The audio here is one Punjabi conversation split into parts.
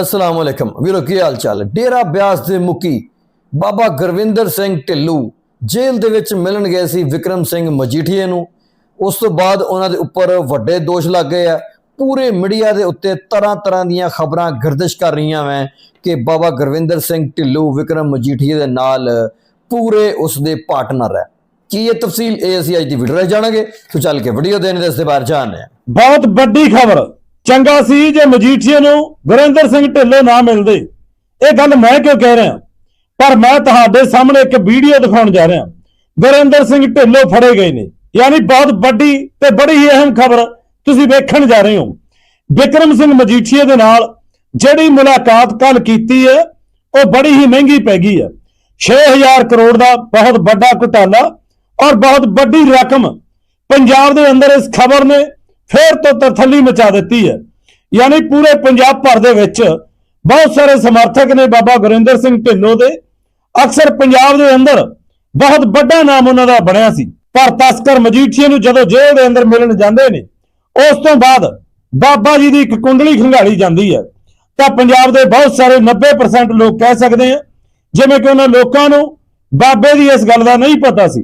ਅਸਲਾਮ ਅਲੈਕਮ। ਵੀਰੋ, ਕੀ ਹਾਲ ਚਾਲ? ਡੇਰਾ ਬਿਆਸ ਦੇ ਮੁਖੀ ਬਾਬਾ ਗੁਰਵਿੰਦਰ ਸਿੰਘ ਢਿੱਲੂ ਜੇਲ੍ਹ ਦੇ ਵਿੱਚ ਮਿਲਣ ਗਏ ਸੀ ਵਿਕਰਮ ਸਿੰਘ ਮਜੀਠੀਏ ਨੂੰ। ਉਸ ਤੋਂ ਬਾਅਦ ਉਹਨਾਂ ਦੇ ਉੱਪਰ ਵੱਡੇ ਦੋਸ਼ ਲੱਗ ਗਏ ਆ। ਪੂਰੇ ਮੀਡੀਆ ਦੇ ਉੱਤੇ ਤਰ੍ਹਾਂ ਤਰ੍ਹਾਂ ਦੀਆਂ ਖਬਰਾਂ ਗਰਦਿਸ਼ ਕਰ ਰਹੀਆਂ ਵੈਂ ਕਿ ਬਾਬਾ ਗੁਰਵਿੰਦਰ ਸਿੰਘ ਢਿੱਲੂ ਵਿਕਰਮ ਮਜੀਠੀਏ ਦੇ ਨਾਲ ਪੂਰੇ ਉਸ ਦੇ ਪਾਰਟਨਰ ਹੈ। ਕੀ ਇਹ ਤਫਸੀਲ ਇਹ ਅਸੀਂ ਅੱਜ ਦੀ ਵੀਡੀਓ ਵਿੱਚ ਜਾਣਾਂਗੇ। ਸੋ ਚੱਲ ਕੇ ਵੀਡੀਓ ਦੇ ਇਸ ਦੇ ਬਾਰੇ ਜਾਣਦੇ ਹਾਂ। ਬਹੁਤ ਵੱਡੀ ਖਬਰ। ਚੰਗਾ ਸੀ ਜੇ ਮਜੀਠੀਏ ਨੂੰ ਗੁਰਿੰਦਰ ਸਿੰਘ ਢਿੱਲੋਂ ਨਾ ਮਿਲਦੇ। ਇਹ ਗੱਲ ਮੈਂ ਕਿਉਂ ਕਹਿ ਰਿਹਾ? ਪਰ ਮੈਂ ਤੁਹਾਡੇ ਸਾਹਮਣੇ ਇੱਕ ਵੀਡੀਓ ਦਿਖਾਉਣ ਜਾ ਰਿਹਾ। ਗੁਰਿੰਦਰ ਸਿੰਘ ਢਿੱਲੋਂ ਫੜੇ ਗਏ ਨੇ। ਯਾਨੀ ਬਹੁਤ ਵੱਡੀ ਤੇ ਬੜੀ ਹੀ ਅਹਿਮ ਖਬਰ ਤੁਸੀਂ ਵੇਖਣ ਜਾ ਰਹੇ ਹੋ। ਵਿਕਰਮ ਸਿੰਘ ਮਜੀਠੀਏ ਦੇ ਨਾਲ ਜਿਹੜੀ ਮੁਲਾਕਾਤ ਕੱਲ ਕੀਤੀ ਹੈ, ਉਹ ਬੜੀ ਹੀ ਮਹਿੰਗੀ ਪੈ ਗਈ ਹੈ। 6000 ਕਰੋੜ ਦਾ ਬਹੁਤ ਵੱਡਾ ਘੁਟਾਲਾ ਔਰ ਬਹੁਤ ਵੱਡੀ ਰਕਮ ਪੰਜਾਬ ਦੇ ਅੰਦਰ ਇਸ ਖਬਰ ਨੇ ਫੇਰ ਤੋਂ ਤਰਥੱਲੀ ਮਚਾ ਦਿੱਤੀ ਹੈ। ਯਾਨੀ ਪੂਰੇ ਪੰਜਾਬ ਭਰ ਦੇ ਵਿੱਚ ਬਹੁਤ ਸਾਰੇ ਸਮਰਥਕ ਨੇ ਬਾਬਾ ਗੁਰਿੰਦਰ ਸਿੰਘ ਢਿੱਲੋਂ ਦੇ। ਅਕਸਰ ਪੰਜਾਬ ਦੇ ਅੰਦਰ ਬਹੁਤ ਵੱਡਾ ਨਾਮ ਉਹਨਾਂ ਦਾ ਬਣਿਆ ਸੀ। ਪਰ ਤਸਕਰ ਮਜੀਠੀਏ ਨੂੰ ਜਦੋਂ ਜੇਲ੍ਹ ਦੇ ਅੰਦਰ ਮਿਲਣ ਜਾਂਦੇ ਨੇ, ਉਸ ਤੋਂ ਬਾਅਦ ਬਾਬਾ ਜੀ ਦੀ ਇੱਕ ਕੁੰਡਲੀ ਖੰਗਾਲੀ ਜਾਂਦੀ ਹੈ। ਤਾਂ ਪੰਜਾਬ ਦੇ ਬਹੁਤ ਸਾਰੇ 90% ਲੋਕ ਕਹਿ ਸਕਦੇ ਆ, ਜਿਵੇਂ ਕਿ ਉਹਨਾਂ ਲੋਕਾਂ ਨੂੰ ਬਾਬੇ ਦੀ ਇਸ ਗੱਲ ਦਾ ਨਹੀਂ ਪਤਾ ਸੀ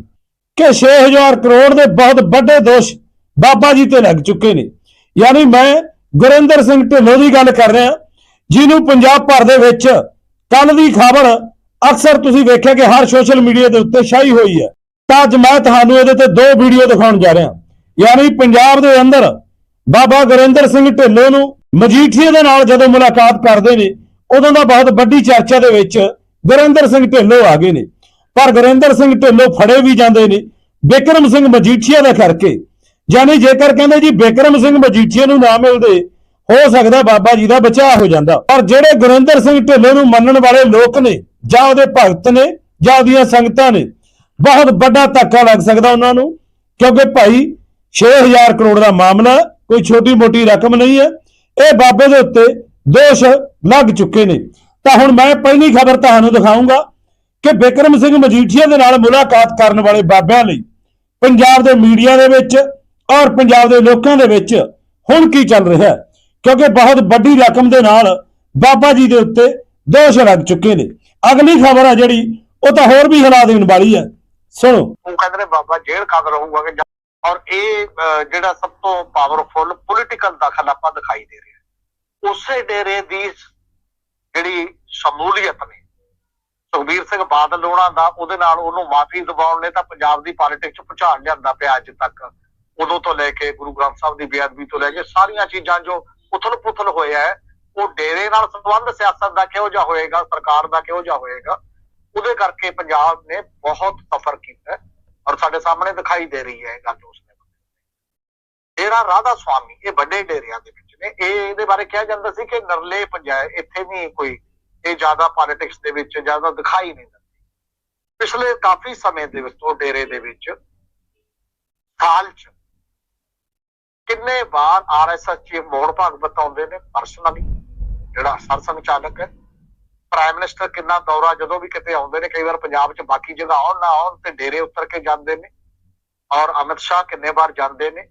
ਕਿ 6000 ਕਰੋੜ ਦੇ ਬਹੁਤ ਵੱਡੇ ਦੋਸ਼ ਬਾਬਾ ਜੀ ਤੇ ਲੱਗ ਚੁੱਕੇ ਨੇ। ਯਾਨੀ ਮੈਂ ਗੁਰਿੰਦਰ ਸਿੰਘ ਢਿੱਲੋਂ ਦੀ ਗੱਲ ਕਰ ਰਿਹਾ, ਜਿਹਨੂੰ ਪੰਜਾਬ ਭਰ ਦੇ ਵਿੱਚ ਕੱਲ ਦੀ ਖਬਰ ਅਕਸਰ ਤੁਸੀਂ ਵੇਖਿਆ ਕਿ ਹਰ ਸੋਸ਼ਲ ਮੀਡੀਆ ਦੇ ਉੱਤੇ ਛਾਈ ਹੋਈ ਹੈ। ਤਾਂ ਅੱਜ ਮੈਂ ਤੁਹਾਨੂੰ ਇਹਦੇ ਤੇ ਦੋ ਵੀਡੀਓ ਦਿਖਾਉਣ ਜਾ ਰਿਹਾ। ਯਾਨੀ ਪੰਜਾਬ ਦੇ ਅੰਦਰ ਬਾਬਾ ਗੁਰਿੰਦਰ ਸਿੰਘ ਢਿੱਲੋਂ ਨੂੰ ਮਜੀਠੀਏ ਦੇ ਨਾਲ ਜਦੋਂ ਮੁਲਾਕਾਤ ਕਰਦੇ ਨੇ, ਉਦੋਂ ਦਾ ਬਹੁਤ ਵੱਡੀ ਚਰਚਾ ਦੇ ਵਿੱਚ ਗੁਰਿੰਦਰ ਸਿੰਘ ਢਿੱਲੋਂ ਆ ਗਏ ਨੇ। ਪਰ ਗੁਰਿੰਦਰ ਸਿੰਘ ਢਿੱਲੋਂ ਫੜੇ ਵੀ ਜਾਂਦੇ ਨੇ। ਬਿਕਰਮ ਸਿੰਘ ਮਜੀਠੀਆ ਦਾ ਕਰਕੇ ਯਾਨੀ ਜੇਕਰ ਕਹਿੰਦੇ ਜੀ ਬਿਕਰਮ ਸਿੰਘ ਮਜੀਠੀਆ ਨੂੰ ਨਾ ਮਿਲਦੇ, ਹੋ ਸਕਦਾ ਬਾਬਾ ਜੀ ਦਾ ਬਚਾਅ ਹੋ ਜਾਂਦਾ। ਪਰ ਜਿਹੜੇ ਗੁਰਿੰਦਰ ਸਿੰਘ ਢਿੱਲੋਂ ਨੂੰ ਮੰਨਣ ਵਾਲੇ ਲੋਕ ਨੇ, ਜਾਂ ਉਹਦੇ ਭਗਤ ਨੇ, ਜਾਂ ਉਹਦੀਆਂ ਸੰਗਤਾਂ ਨੇ, ਬਹੁਤ ਵੱਡਾ ਧੱਕਾ ਲੱਗ ਸਕਦਾ ਉਹਨਾਂ ਨੂੰ, ਕਿਉਂਕਿ ਭਾਈ 6000 ਕਰੋੜ ਦਾ ਮਾਮਲਾ, ਕੋਈ ਛੋਟੀ ਮੋਟੀ ਰਕਮ ਨਹੀਂ ਹੈ, ਇਹ ਬਾਬੇ ਦੇ ਉੱਤੇ ਦੋਸ਼ ਲੱਗ ਚੁੱਕੇ ਨੇ। ਤਾਂ ਹੁਣ ਮੈਂ ਪਹਿਲੀ ਖਬਰ ਤੁਹਾਨੂੰ ਦਿਖਾਉਂਗਾ ਕਿ ਬਿਕਰਮ ਸਿੰਘ ਮਜੀਠੀਆ ਦੇ ਨਾਲ ਮੁਲਾਕਾਤ ਕਰਨ ਵਾਲੇ ਬਾਬਿਆਂ ਲਈ, ਪੰਜਾਬ ਦੇ ਮੀਡੀਆ ਦੇ ਵਿੱਚ ਔਰ ਪੰਜਾਬ ਦੇ ਲੋਕਾਂ ਦੇ ਵਿੱਚ ਹੁਣ ਕੀ ਚੱਲ ਰਿਹਾ ਹੈ? ਕਿਉਂਕਿ ਬਹੁਤ ਵੱਡੀ ਰਕਮ ਦੇ ਨਾਲ ਬਾਬਾ ਜੀ ਦੇ ਉੱਤੇ ਦੋਸ਼ ਲੱਗ ਚੁੱਕੇ ਨੇ। ਅਗਲੀ ਖਬਰ ਹੈ ਜਿਹੜੀ, ਉਹ ਤਾਂ ਹੋਰ ਵੀ ਹਿਲਾ ਦੇਣ ਵਾਲੀ ਹੈ। ਸੁਣੋ। ਉਹ ਕਹਿੰਦੇ ਬਾਬਾ ਜੇਲ੍ਹ ਕਦ ਰਹੂਗਾ ਕਿ ਔਰ ਇਹ ਜਿਹੜਾ ਸਭ ਤੋਂ ਪਾਵਰਫੁਲ ਪੋਲੀਟੀਕਲ ਦਖਲ ਆਪਾਂ ਦਿਖਾਈ ਦੇ ਰਿਹਾ ਉਸੇ ਡੇਰੇ ਦੀ ਜਿਹੜੀ ਸ਼ਮੂਲੀਅਤ ਨੇ, ਸੁਖਬੀਰ ਸਿੰਘ ਬਾਦਲ ਉਹਨਾਂ ਦਾ, ਉਹਦੇ ਨਾਲ ਉਹਨੂੰ ਮਾਫੀ ਦਿਵਾਉਣ ਨੇ ਤਾਂ ਪੰਜਾਬ ਦੀ ਪੋਲਿਟਿਕਸ ਚ ਭੁਚਾਲ ਲਿਆਂਦਾ ਪਿਆ ਅੱਜ ਤੱਕ। ਉਦੋਂ ਤੋਂ ਲੈ ਕੇ ਗੁਰੂ ਗ੍ਰੰਥ ਸਾਹਿਬ ਦੀ ਬੇਅਦਬੀ ਤੋਂ ਲੈ ਕੇ ਸਾਰੀਆਂ ਚੀਜ਼ਾਂ ਜੋ ਉਥਲ ਪੁਥਲ ਹੋਇਆ ਹੈ, ਉਹ ਡੇਰੇ ਨਾਲ ਸੰਬੰਧ ਸਿਆਸਤ ਦਾ ਕਿਹੋ ਜਿਹਾ ਹੋਏਗਾ, ਸਰਕਾਰ ਦਾ ਕਿਹੋ ਜਿਹਾ ਹੋਏਗਾ, ਉਹਦੇ ਕਰਕੇ ਪੰਜਾਬ ਨੇ ਬਹੁਤ ਸਫਰ ਕੀਤਾ ਔਰ ਸਾਡੇ ਸਾਹਮਣੇ ਦਿਖਾਈ ਦੇ ਰਹੀ ਹੈ ਇਹ ਗੱਲ ਉਸਨੇ ਡੇਰਾ ਰਾਧਾ ਸਵਾਮੀ, ਇਹ ਵੱਡੇ ਡੇਰਿਆਂ ਦੇ ਵਿੱਚ ਨੇ। ਇਹ ਇਹਦੇ ਬਾਰੇ ਕਿਹਾ ਜਾਂਦਾ ਸੀ ਕਿ ਨਰਲੇ ਪੰਜਾਬ ਇੱਥੇ ਵੀ ਕੋਈ ਇਹ ਜ਼ਿਆਦਾ ਪੋਲਿਟਿਕਸ ਦੇ ਵਿੱਚ ਜ਼ਿਆਦਾ ਦਿਖਾਈ ਨਹੀਂ ਦਿੰਦੀ। ਪਿਛਲੇ ਕਾਫੀ ਸਮੇਂ ਦੇ ਵਿੱਚ ਉਹ ਡੇਰੇ ਦੇ ਵਿੱਚ ਸਾਲ ਚ ਕਿੰਨੇ ਵਾਰ ਆਰਐਸਐਸ ਚੀਫ ਮੋਹਨ ਭਾਗਵਤ ਆਉਂਦੇ ਨੇ ਪਰਸਨਲੀ ਜਿਹੜਾ ਸਰਸੰਘ ਚਾਲਕ ਹੈ। ਪ੍ਰਾਈਮ ਮਿਨਿਸਟਰ ਕਿੰਨਾ ਦੌਰਾ ਜਦੋਂ ਵੀ ਕਿਤੇ ਆਉਂਦੇ ਨੇ, ਕਈ ਵਾਰ ਪੰਜਾਬ 'ਚ ਬਾਕੀ ਜਗ੍ਹਾ ਆਉਣ ਨਾ ਆਉਣ ਤੇ ਡੇਰੇ ਉਤਰ ਕੇ ਜਾਂਦੇ ਨੇ ਔਰ ਅਮਿਤ ਸ਼ਾਹ ਕਿੰਨੇ ਵਾਰ ਜਾਂਦੇ ਨੇ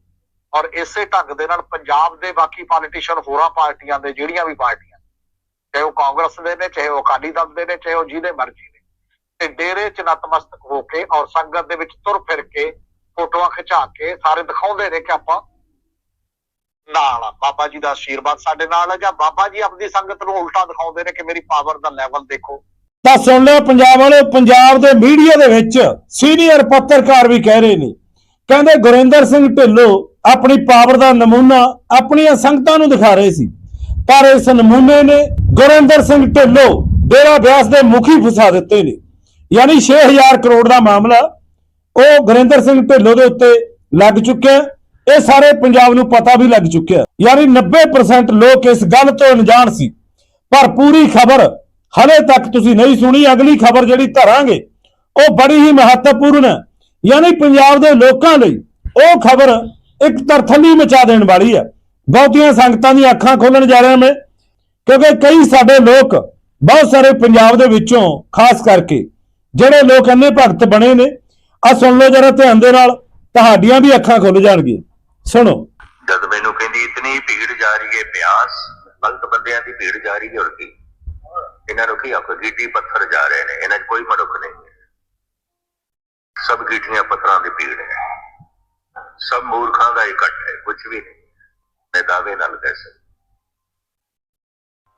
ਔਰ ਇਸੇ ਢੰਗ ਦੇ ਨਾਲ ਪੰਜਾਬ ਦੇ ਬਾਕੀ ਪੋਲੀਟੀਸ਼ੀਅਨ ਹੋਰਾਂ ਪਾਰਟੀਆਂ ਦੇ ਜਿਹੜੀਆਂ ਵੀ ਪਾਰਟੀਆਂ ਚਾਹੇ ਉਹ ਕਾਂਗਰਸ ਦੇ ਨੇ, ਚਾਹੇ ਉਹ ਅਕਾਲੀ ਦਲ ਦੇ ਨੇ, ਚਾਹੇ ਉਹ ਜਿਹਦੇ ਮਰਜ਼ੀ ਨੇ, ਤੇ ਡੇਰੇ 'ਚ ਨਤਮਸਤਕ ਹੋ ਕੇ ਔਰ ਸੰਗਤ ਦੇ ਵਿੱਚ ਤੁਰ ਫਿਰ ਕੇ ਫੋਟੋਆਂ ਖਿਚਾ ਕੇ ਸਾਰੇ ਦਿਖਾਉਂਦੇ ਨੇ ਕਿ ਆਪਾਂ ਨਾਲ ਆ, ਬਾਬਾ ਜੀ ਦਾ ਆਸ਼ੀਰਵਾਦ ਸਾਡੇ ਨਾਲ ਹੈ ਜਾਂ ਬਾਬਾ ਜੀ ਆਪਣੀ ਸੰਗਤ ਨੂੰ ਉਲਟਾ ਦਿਖਾਉਂਦੇ ਨੇ ਕਿ ਮੇਰੀ ਪਾਵਰ ਦਾ ਲੈਵਲ ਦੇਖੋ। ਤਾਂ ਸੁਣ ਲਿਓ ਪੰਜਾਬ ਵਾਲੇ, ਪੰਜਾਬ ਦੇ ਮੀਡੀਆ ਦੇ ਵਿੱਚ ਸੀਨੀਅਰ ਪੱਤਰਕਾਰ ਵੀ ਕਹਿ ਰਹੇ ਨੇ। ਕਹਿੰਦੇ ਗੁਰਿੰਦਰ ਸਿੰਘ ਢਿੱਲੋਂ ਆਪਣੀ ਪਾਵਰ ਦਾ ਨਮੂਨਾ ਆਪਣੀਆਂ ਸੰਗਤਾਂ ਨੂੰ ਦਿਖਾ ਰਹੇ ਸੀ। ਪਰ ਇਸ ਨਮੂਨੇ ਨੇ ਗੁਰਿੰਦਰ ਸਿੰਘ ਢਿੱਲੋਂ ਡੇਰਾ ਬਿਆਸ ਦੇ ਮੁਖੀ ਫਸਾ ਦਿੱਤੇ ਨੇ। ਯਾਨੀ 6000 ਕਰੋੜ ਦਾ ਮਾਮਲਾ ਉਹ ਗੁਰਿੰਦਰ ਸਿੰਘ ਢਿੱਲੋਂ ਦੇ ਉੱਤੇ ਲੱਗ ਚੁੱਕਿਆ। ਇਹ ਸਾਰੇ ਪੰਜਾਬ ਨੂੰ ਪਤਾ ਵੀ ਲੱਗ ਚੁੱਕਿਆ ਯਾਨੀ 90% ਲੋਕ ਇਸ ਗੱਲ ਤੋਂ ਅਣਜਾਣ ਸੀ। ਪਰ ਪੂਰੀ ਖਬਰ ਹਲੇ ਤੱਕ ਤੁਸੀਂ ਨਹੀਂ ਸੁਣੀ, ਅਗਲੀ ਖਬਰ ਜਿਹੜੀ ਧਰਾਂਗੇ, ਉਹ ਬੜੀ ਹੀ ਮਹੱਤਵਪੂਰਨ ਹੈ। ਯਾਨੀ ਪੰਜਾਬ ਦੇ ਲੋਕਾਂ ਲਈ ਉਹ ਖਬਰ ਇੱਕ ਤਰਥੱਲੀ ਮਚਾ ਦੇਣ ਵਾਲੀ ਹੈ। ਬਹੁਤੀਆਂ ਸੰਗਤਾਂ ਦੀਆਂ ਅੱਖਾਂ ਖੋਲਣ ਜਾ ਰਿਹਾ ਮੈਂ, ਕਿਉਂਕਿ ਕਈ ਸਾਡੇ ਲੋਕ ਬਹੁਤ ਸਾਰੇ ਪੰਜਾਬ ਦੇ ਵਿੱਚੋਂ, ਖਾਸ ਕਰਕੇ ਜਿਹੜੇ ਲੋਕ ਇੰਨੇ ਭਗਤ ਬਣੇ ਨੇ ਆ ਸੁਣ ਲਓ ਜਰਾ ਧਿਆਨ ਦੇ ਨਾਲ, ਤੁਹਾਡੀਆਂ ਵੀ ਅੱਖਾਂ ਖੁੱਲ ਜਾਣਗੀਆਂ। ਸੁਣੋ। ਜਦ ਮੈਨੂੰ ਕਹਿੰਦੀ ਇਤਨੀ ਭੀੜ ਜਾ ਰਹੀ ਹੈ ਬਿਆਸ ਗਲਤ ਬੰਦਿਆਂ ਦੀ ਭੀੜ ਜਾ ਰਹੀ ਹੈ ਹੋਰ ਕੀ। ਇਹਨਾਂ ਨੂੰ ਕੀ ਆਖੋ ਗੀਟੀ ਪੱਥਰ ਜਾ ਰਹੇ ਨੇ ਇਹਨਾਂ 'ਚ ਕੋਈ ਮਨੁੱਖ ਨਹੀਂ ਸਭ ਗੀਟੀਆਂ ਪੱਥਰਾਂ ਦੀ ਭੀੜ ਹੈ ਸਭ ਮੂਰਖਾਂ ਦਾ ਇਕੱਠ ਹੈ ਕੁਝ ਵੀ ਨਹੀਂ। ਮੈਂ ਦਾਅਵੇ ਨਾਲ ਕਹਿ ਸਕਦਾ।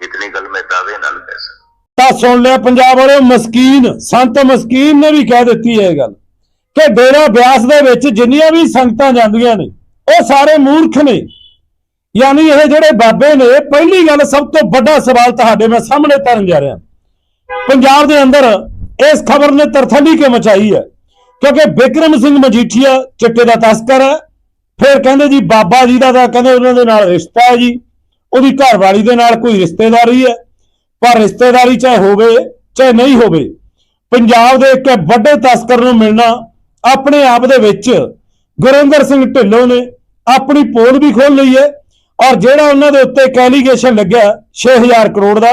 ਇਤਨੀ ਗੱਲ ਮੈਂ ਦਾਅਵੇ ਨਾਲ ਕਹਿ ਸਕਦਾ। ਤਾਂ ਸੁਣ ਲਿਆ ਪੰਜਾਬ ਵਾਲਿਓ ਮਸਕੀਨ ਸੰਤ ਮਸਕੀਨ ਨੇ ਵੀ ਕਹਿ ਦਿੱਤੀ ਹੈ ਇਹ ਗੱਲ ਕਿ ਡੇਰਾ ਬਿਆਸ ਦੇ ਵਿੱਚ ਜਿੰਨੀਆਂ ਵੀ ਸੰਗਤਾਂ ਜਾਂਦੀਆਂ ਨੇ ਉਹ ਸਾਰੇ ਮੂਰਖ ਨੇ। ਯਾਨੀ ਇਹ ਜਿਹੜੇ ਬਾਬੇ ਨੇ, ਪਹਿਲੀ ਗੱਲ ਸਭ ਤੋਂ ਵੱਡਾ ਸਵਾਲ ਤੁਹਾਡੇ ਮੈਂ ਸਾਹਮਣੇ ਧਰਨ ਜਾ ਰਿਹਾ। ਪੰਜਾਬ ਦੇ ਅੰਦਰ ਇਸ ਖਬਰ ਨੇ ਤਰਥੱਲੀ ਕਿਉਂ ਮਚਾਈ ਹੈ? ਕਿਉਂਕਿ ਬਿਕਰਮ ਸਿੰਘ ਮਜੀਠੀਆ ਚਿੱਟੇ ਦਾ ਤਸਕਰ ਹੈ। ਫਿਰ ਕਹਿੰਦੇ ਜੀ, ਬਾਬਾ ਜੀ ਦਾ ਤਾਂ ਕਹਿੰਦੇ ਉਹਨਾਂ ਦੇ ਨਾਲ ਰਿਸ਼ਤਾ ਹੈ ਜੀ। ਉਹਦੀ ਘਰਵਾਲੀ ਦੇ ਨਾਲ ਕੋਈ ਰਿਸ਼ਤੇਦਾਰੀ ਹੈ। ਪਰ ਰਿਸ਼ਤੇਦਾਰੀ ਚਾਹੇ ਹੋਵੇ, ਚਾਹੇ ਨਹੀਂ ਹੋਵੇ, ਪੰਜਾਬ ਦੇ ਇੱਕ ਵੱਡੇ ਤਸਕਰ ਨੂੰ ਮਿਲਣਾ ਆਪਣੇ ਆਪ ਦੇ ਵਿੱਚ ਗੁਰਿੰਦਰ ਸਿੰਘ ਢਿੱਲੋਂ ਨੇ ਆਪਣੀ ਪੋਲ ਵੀ ਖੋਲ ਲਈ ਹੈ ਔਰ ਜਿਹੜਾ ਉਹਨਾਂ ਦੇ ਉੱਤੇ ਕੈਲੀਗੇਸ਼ਨ ਲੱਗਿਆ 6000 ਕਰੋੜ ਦਾ,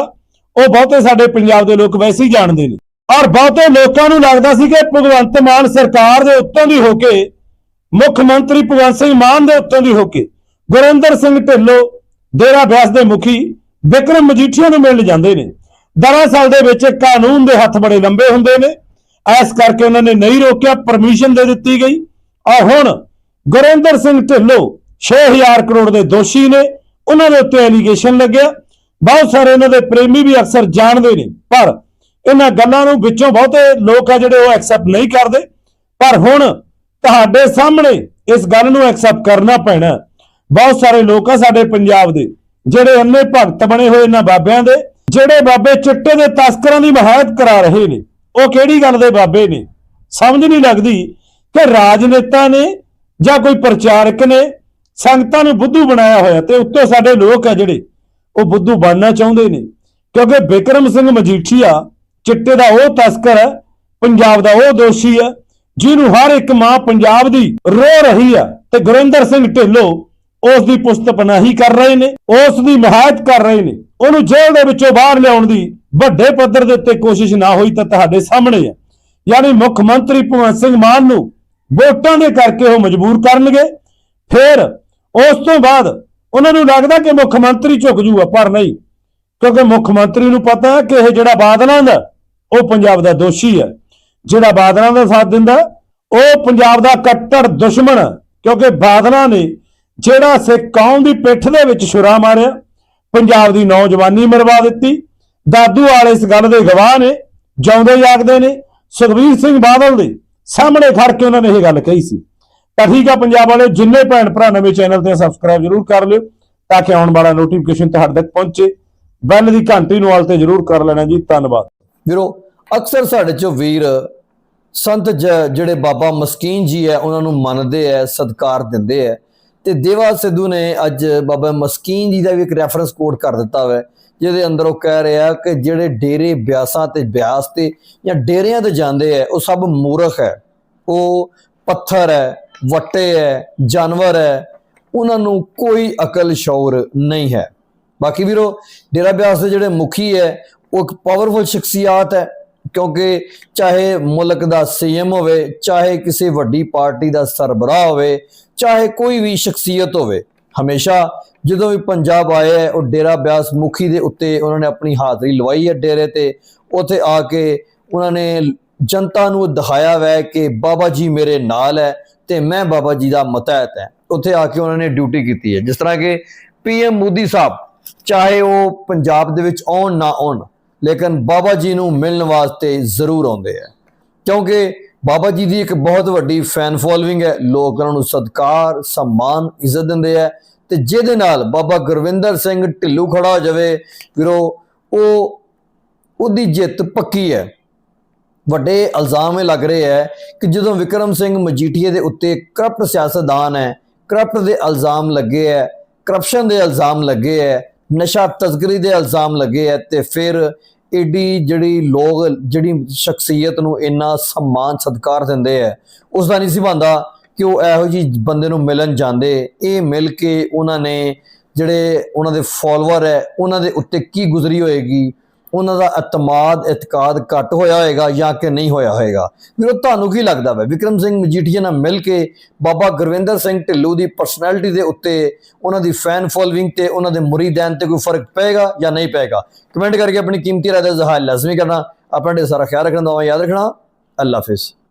ਉਹ ਬਹੁਤੇ ਸਾਡੇ ਪੰਜਾਬ ਦੇ ਲੋਕ ਵੈਸੇ ਹੀ ਜਾਣਦੇ ਨੇ। ਔਰ ਬਹੁਤੇ ਲੋਕਾਂ ਨੂੰ ਲੱਗਦਾ ਸੀ ਕਿ ਭਗਵੰਤ ਮਾਨ ਸਰਕਾਰ ਦੇ ਉੱਤੋਂ ਦੀ ਹੋ ਕੇ, ਮੁੱਖ ਮੰਤਰੀ ਭਗਵੰਤ ਸਿੰਘ ਮਾਨ ਦੇ ਉੱਤੋਂ ਦੀ ਹੋ ਕੇ, ਗੁਰਿੰਦਰ ਸਿੰਘ ਢਿੱਲੋਂ ਡੇਰਾ ਬਿਆਸ ਦੇ ਮੁਖੀ ਵਿਕਰਮ ਮਜੀਠੀਆ ਨੂੰ ਮਿਲਣ ਜਾਂਦੇ ਨੇ। ਦਰਅਸਲ ਦੇ ਵਿੱਚ ਕਾਨੂੰਨ ਦੇ ਹੱਥ ਬੜੇ ਲੰਬੇ ਹੁੰਦੇ ਨੇ। ਇਸ ਕਰਕੇ ਉਹਨਾਂ ਨੇ ਨਹੀਂ ਰੋਕਿਆ, ਪਰਮਿਸ਼ਨ ਦੇ ਦਿੱਤੀ ਗਈ। ਆ ਹੁਣ ਗੁਰਿੰਦਰ ਸਿੰਘ ਢਿੱਲੋਂ 6000 ਕਰੋੜ ਦੇ ਦੋਸ਼ੀ ਨੇ, ਉਹਨਾਂ ਦੇ ਉੱਤੇ ਐਲੀਗੇਸ਼ਨ ਲੱਗਿਆ। ਬਹੁਤ ਸਾਰੇ ਇਹਨਾਂ ਦੇ ਪ੍ਰੇਮੀ ਵੀ ਅਕਸਰ ਜਾਣਦੇ ਨੇ, ਪਰ ਇਹਨਾਂ ਗੱਲਾਂ ਨੂੰ ਵਿੱਚੋਂ ਬਹੁਤੇ ਲੋਕ ਆ ਜਿਹੜੇ ਉਹ ਐਕਸੈਪਟ ਨਹੀਂ ਕਰਦੇ। ਪਰ ਹੁਣ ਤੁਹਾਡੇ ਸਾਹਮਣੇ ਇਸ ਗੱਲ ਨੂੰ ਐਕਸੈਪਟ ਕਰਨਾ ਪੈਣਾ ਬਹੁਤ ਸਾਰੇ ਲੋਕ ਆ ਸਾਡੇ ਪੰਜਾਬ ਦੇ, ਜਿਹੜੇ ਅੰਨੇ ਭਗਤ ਬਣੇ ਹੋਏ ਇਹਨਾਂ ਬਾਬਿਆਂ ਦੇ, ਜਿਹੜੇ ਬਾਬੇ ਚਿੱਟੇ ਦੇ ਤਸਕਰਾਂ ਦੀ ਮਹਾਇਤ ਕਰਾ ਰਹੇ ਨੇ। ਉਹ ਕਿਹੜੀ ਗੱਲ ਦੇ ਬਾਬੇ ਨੇ? ਸਮਝ ਨਹੀਂ ਲੱਗਦੀ ਕਿ ਰਾਜਨੇਤਾ ਨੇ ਜਾਂ ਕੋਈ ਪ੍ਰਚਾਰਕ ਨੇ ਸੰਗਤਾਂ ਨੂੰ ਬੁੱਧੂ ਬਣਾਇਆ ਹੋਇਆ ਤੇ ਉੱਤੋਂ ਸਾਡੇ ਲੋਕ ਆ ਜਿਹੜੇ, ਉਹ ਬੁੱਧੂ ਬਣਨਾ ਚਾਹੁੰਦੇ ਨੇ। ਕਿਉਂਕਿ ਬਿਕਰਮ ਸਿੰਘ ਮਜੀਠੀਆ ਚਿੱਟੇ ਦਾ ਉਹ ਤਸਕਰ ਹੈ ਪੰਜਾਬ ਦਾ ਉਹ ਦੋਸ਼ੀ ਹੈ ਜਿਹਨੂੰ ਹਰ ਇੱਕ ਮਾਂ ਪੰਜਾਬ ਦੀ ਰੋ ਰਹੀ ਆ ਤੇ ਗੁਰਿੰਦਰ ਸਿੰਘ ਢਿੱਲੋਂ ਉਸ ਦੀ ਪੁਸਤ ਕਰ ਰਹੇ ਨੇ, ਉਸ ਦੀ ਮਹਾਇਤ ਕਰ ਰਹੇ ਨੇ। ਉਹਨੂੰ ਜੇਲ੍ਹ ਦੇ ਵਿੱਚੋਂ ਬਾਹਰ ਲਿਆਉਣ ਦੀ ਵੱਡੇ ਪੱਧਰ ਦੇ ਉੱਤੇ ਕੋਸ਼ਿਸ਼ ਨਾ ਹੋਈ ਤਾਂ ਤੁਹਾਡੇ ਸਾਹਮਣੇ ਹੈ ਯਾਨੀ ਮੁੱਖ ਮੰਤਰੀ ਭਗਵੰਤ ਸਿੰਘ ਮਾਨ ਨੂੰ ਵੋਟਾਂ ਦੇ ਕਰਕੇ ਉਹ ਮਜਬੂਰ ਕਰਨਗੇ। ਫਿਰ ਉਸ ਤੋਂ ਬਾਅਦ ਉਹਨਾਂ ਨੂੰ ਲੱਗਦਾ ਕਿ ਮੁੱਖ ਮੰਤਰੀ ਝੁਕ ਜੂਗਾ, ਪਰ ਨਹੀਂ। ਕਿਉਂਕਿ ਮੁੱਖ ਮੰਤਰੀ ਨੂੰ ਪਤਾ ਹੈ ਕਿ ਇਹ ਜਿਹੜਾ ਬਾਦਲਾਂ ਦਾ, ਉਹ ਪੰਜਾਬ ਦਾ ਦੋਸ਼ੀ ਹੈ। ਜਿਹੜਾ ਬਾਦਲਾਂ ਦਾ ਸਾਥ ਦਿੰਦਾ, ਉਹ ਪੰਜਾਬ ਦਾ ਕੱਟੜ ਦੁਸ਼ਮਣ ਹੈ। ਕਿਉਂਕਿ ਬਾਦਲਾਂ ਨੇ ਜਿਹੜਾ ਸਿੱਖ ਕੌਮ ਦੀ ਪਿੱਠ ਦੇ ਵਿੱਚ ਛੁਰਾ ਮਾਰਿਆ, ਪੰਜਾਬ ਦੀ ਨੌਜਵਾਨੀ ਮਰਵਾ ਦਿੱਤੀ। ਦਾਦੂ ਵਾਲੇ ਇਸ ਗੱਲ ਦੇ ਗਵਾਹ ਨੇ, ਜਿਉਂਦੇ ਜਾਗਦੇ ਨੇ। ਸੁਖਬੀਰ ਸਿੰਘ ਬਾਦਲ ਦੇ ਸਾਹਮਣੇ ਖੜ ਕੇ ਉਹਨਾਂ ਨੇ ਇਹ ਗੱਲ ਕਹੀ ਸੀ। ਤਾਂ ਠੀਕ ਆ ਪੰਜਾਬ ਵਾਲੇ, ਜਿੰਨੇ ਭੈਣ ਭਰਾ ਨਵੇਂ ਚੈਨਲ ਤੇ ਸਬਸਕ੍ਰਾਈਬ ਜਰੂਰ ਕਰ ਲਿਓ ਤਾਂ ਕਿ ਆਉਣ ਵਾਲਾ ਨੋਟੀਫਿਕੇਸ਼ਨ ਤੁਹਾਡੇ ਤੱਕ ਪਹੁੰਚੇ। ਬੈਲ ਦੀ ਘੰਟੀ ਨੂੰ ਆਲ ਤੇ ਜਰੂਰ ਕਰ ਲੈਣਾ ਜੀ। ਧੰਨਵਾਦ। ਵੀਰੋ, ਅਕਸਰ ਸਾਡੇ ਚੋਂ ਵੀਰ ਸੰਤ ਜਿਹੜੇ ਬਾਬਾ ਮਸਕੀਨ ਜੀ ਹੈ, ਉਹਨਾਂ ਨੂੰ ਮੰਨਦੇ ਐ ਸਤਿਕਾਰ ਦਿੰਦੇ ਐ ਤੇ ਦੇਵਾ ਸਿੱਧੂ ਨੇ ਅੱਜ ਬਾਬਾ ਮਸਕੀਨ ਜੀ ਦਾ ਵੀ ਇੱਕ ਰੈਫਰੈਂਸ ਕੋਡ ਕਰ ਦਿੱਤਾ ਹੋਇਆ ਜਿਹਦੇ ਅੰਦਰ ਉਹ ਕਹਿ ਰਿਹਾ ਕਿ ਜਿਹੜੇ ਡੇਰੇ ਬਿਆਸਾਂ ਤੇ ਬਿਆਸ ਤੇ ਜਾਂ ਡੇਰਿਆਂ ਤੇ ਜਾਂਦੇ ਐ ਉਹ ਸਭ ਮੂਰਖ ਹੈ। ਉਹ ਪੱਥਰ ਹੈ, ਵੱਟੇ ਹੈ, ਜਾਨਵਰ ਹੈ, ਉਹਨਾਂ ਨੂੰ ਕੋਈ ਅਕਲ ਸ਼ੌਰ ਨਹੀਂ ਹੈ। ਬਾਕੀ ਵੀਰੋ, ਡੇਰਾ ਬਿਆਸ ਦੇ ਜਿਹੜੇ ਮੁਖੀ ਹੈ, ਉਹ ਇੱਕ ਪਾਵਰਫੁਲ ਸ਼ਖਸੀਅਤ ਹੈ। ਕਿਉਂਕਿ ਚਾਹੇ ਮੁਲਕ ਦਾ ਸੀਐਮ ਹੋਵੇ, ਚਾਹੇ ਕਿਸੇ ਵੱਡੀ ਪਾਰਟੀ ਦਾ ਸਰਬਰਾਹ ਹੋਵੇ, ਚਾਹੇ ਕੋਈ ਵੀ ਸ਼ਖਸੀਅਤ ਹੋਵੇ, ਹਮੇਸ਼ਾ ਜਦੋਂ ਵੀ ਪੰਜਾਬ ਆਏ ਹੈ, ਉਹ ਡੇਰਾ ਬਿਆਸ ਮੁਖੀ ਦੇ ਉੱਤੇ ਉਹਨਾਂ ਨੇ ਆਪਣੀ ਹਾਜ਼ਰੀ ਲਵਾਈ ਹੈ ਡੇਰੇ ਤੇ। ਉੱਥੇ ਆ ਕੇ ਉਹਨਾਂ ਨੇ ਜਨਤਾ ਨੂੰ ਦਿਖਾਇਆ ਵੈ ਕਿ ਬਾਬਾ ਜੀ ਮੇਰੇ ਨਾਲ ਹੈ ਤੇ ਮੈਂ ਬਾਬਾ ਜੀ ਦਾ ਮਤਹਿਤ ਹੈ। ਉੱਥੇ ਆ ਕੇ ਉਹਨਾਂ ਨੇ ਡਿਊਟੀ ਕੀਤੀ ਹੈ। ਜਿਸ ਤਰ੍ਹਾਂ ਕਿ ਪੀਐਮ ਮੋਦੀ ਸਾਹਿਬ, ਚਾਹੇ ਉਹ ਪੰਜਾਬ ਦੇ ਵਿੱਚ ਆਉਣ ਨਾ ਆਉਣ ਲੇਕਿਨ ਬਾਬਾ ਜੀ ਨੂੰ ਮਿਲਣ ਵਾਸਤੇ ਜ਼ਰੂਰ ਆਉਂਦੇ ਆ। ਕਿਉਂਕਿ ਬਾਬਾ ਜੀ ਦੀ ਇੱਕ ਬਹੁਤ ਵੱਡੀ ਫੈਨ ਫੋਲੋਇੰਗ ਹੈ, ਲੋਕ ਉਹਨਾਂ ਨੂੰ ਸਤਿਕਾਰ, ਸਨਮਾਨ, ਇੱਜ਼ਤ ਦਿੰਦੇ ਆ ਤੇ ਜਿਹਦੇ ਨਾਲ ਬਾਬਾ ਗੁਰਵਿੰਦਰ ਸਿੰਘ ਢਿੱਲੂ ਖੜਾ ਹੋ ਜਾਵੇ ਵੀਰੋ ਉਹ ਉਹਦੀ ਜਿੱਤ ਪੱਕੀ ਹੈ। ਵੱਡੇ ਇਲਜ਼ਾਮ ਇਹ ਲੱਗ ਰਹੇ ਹੈ ਕਿ ਜਦੋਂ ਵਿਕਰਮ ਸਿੰਘ ਮਜੀਠੀਏ ਦੇ ਉੱਤੇ ਕਰਪਟ ਸਿਆਸਤਦਾਨ ਹੈ, ਕਰਪਟ ਦੇ ਇਲਜ਼ਾਮ ਲੱਗੇ ਹੈ ਕਰਪਸ਼ਨ ਦੇ ਇਲਜ਼ਾਮ ਲੱਗੇ ਹੈ ਨਸ਼ਾ ਤਸਕਰੀ ਦੇ ਇਲਜ਼ਾਮ ਲੱਗੇ ਹੈ ਤੇ ਫਿਰ ਏਡੀ ਜਿਹੜੀ ਲੋਕ, ਜਿਹੜੀ ਸ਼ਖਸੀਅਤ ਨੂੰ ਇੰਨਾ ਸਨਮਾਨ, ਸਤਿਕਾਰ ਦਿੰਦੇ ਹੈ ਉਸ ਦਾ ਨਹੀਂ ਸੀ ਬੰਦਾ ਕਿ ਉਹ ਇਹੋ ਜੀ ਬੰਦੇ ਨੂੰ ਮਿਲਣ ਜਾਂਦੇ। ਇਹ ਮਿਲ ਕੇ ਉਹਨਾਂ ਨੇ ਜਿਹੜੇ ਉਹਨਾਂ ਦੇ ਫਾਲੋਅਰ ਹੈ, ਉਹਨਾਂ ਦੇ ਉੱਤੇ ਕੀ ਗੁਜ਼ਰੀ ਹੋਏਗੀ? ਉਹਨਾਂ ਦਾ ਇਤਮਾਦ, ਇਤਕਾਦ ਘੱਟ ਹੋਇਆ ਹੋਏਗਾ ਜਾਂ ਕਿ ਨਹੀਂ ਹੋਇਆ ਹੋਏਗਾ? ਵੀਰੋ, ਤੁਹਾਨੂੰ ਕੀ ਲੱਗਦਾ ਵਾ? ਵਿਕਰਮ ਸਿੰਘ ਮਜੀਠੀਆ ਨਾਲ ਮਿਲ ਕੇ ਬਾਬਾ ਗੁਰਵਿੰਦਰ ਸਿੰਘ ਢਿੱਲੋਂ ਦੀ ਪਰਸਨੈਲਿਟੀ ਦੇ ਉੱਤੇ ਉਹਨਾਂ ਦੀ ਫੈਨ ਫੋਲੋਇੰਗ ਤੇ ਉਹਨਾਂ ਦੇ ਮੁਰੀਦਾਨ ਤੇ ਕੋਈ ਫ਼ਰਕ ਪਏਗਾ ਜਾਂ ਨਹੀਂ ਪਏਗਾ? ਕਮੈਂਟ ਕਰਕੇ ਆਪਣੀ ਕੀਮਤੀ ਰਾਏ ਦਾ ਇਜ਼ਹਾਰ ਲਾਜ਼ਮੀ ਕਰਨਾ। ਆਪਣਾ ਢੇਰ ਸਾਰਾ ਖਿਆਲ ਰੱਖਣਾ ਦੁਆਵਾਂ ਯਾਦ ਰੱਖਣਾ। ਅੱਲਾ ਹਾਫਿਜ਼।